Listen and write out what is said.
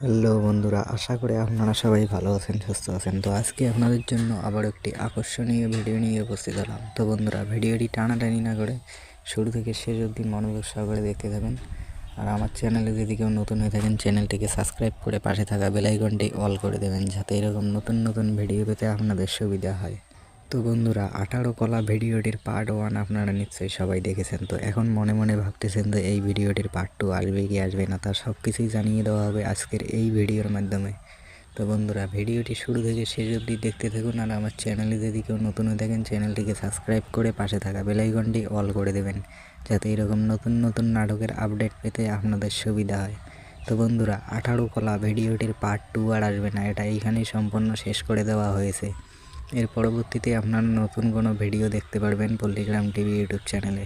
Hello বন্ধুরা, আশা করি আপনারা সবাই ভালো আছেন, সুস্থ আছেন। তো আজকে আপনাদের জন্য আবার একটি আকর্ষণীয় ভিডিও নিয়ে উপস্থিত হলাম। তো বন্ধুরা, ভিডিওটি টানাটানি না করে শুরু থেকে শেষ অবধি মনোযোগ সহকারে দেখতে থাকুন। আর আমার চ্যানেলে যদি কেউ নতুন হয়ে থাকেন, চ্যানেলটিকে সাবস্ক্রাইব করে পাশে থাকা বেলাইকনটি অল করে দেবেন, যাতে এরকম নতুন নতুন ভিডিও পেতে আপনাদের সুবিধা হয়। তো বন্ধুরা, আঠারো কলা ভিডিওটির পার্ট ওয়ান আপনারা নিশ্চয়ই সবাই দেখেছেন। তো এখন মনে মনে ভাবতেছেন যে এই ভিডিওটির পার্ট টু আসবে কি আসবে না তার সব কিছুই জানিয়ে দেওয়া হবে আজকের এই ভিডিওর মাধ্যমে। তো বন্ধুরা, ভিডিওটি শুরু থেকে শেষ অবধি দেখতে থাকুন আর আমার চ্যানেলে যদি কেউ নতুন হয়ে থাকেন চ্যানেলটিকে সাবস্ক্রাইব করে পাশে থাকা বেলাইকনটি অল করে দেবেন, যাতে এরকম নতুন নতুন নাটকের আপডেট পেতে আপনাদের সুবিধা হয়। তো বন্ধুরা, আঠারো কলা ভিডিওটির পার্ট টু আর আসবে না, এটা এইখানেই সম্পূর্ণ শেষ করে দেওয়া হয়েছে। এর পরবর্তীতে আপনার নতুন কোনো ভিডিও দেখতে পারবেন পল্লিগ্রাম টিভি ইউটিউব চ্যানেলে।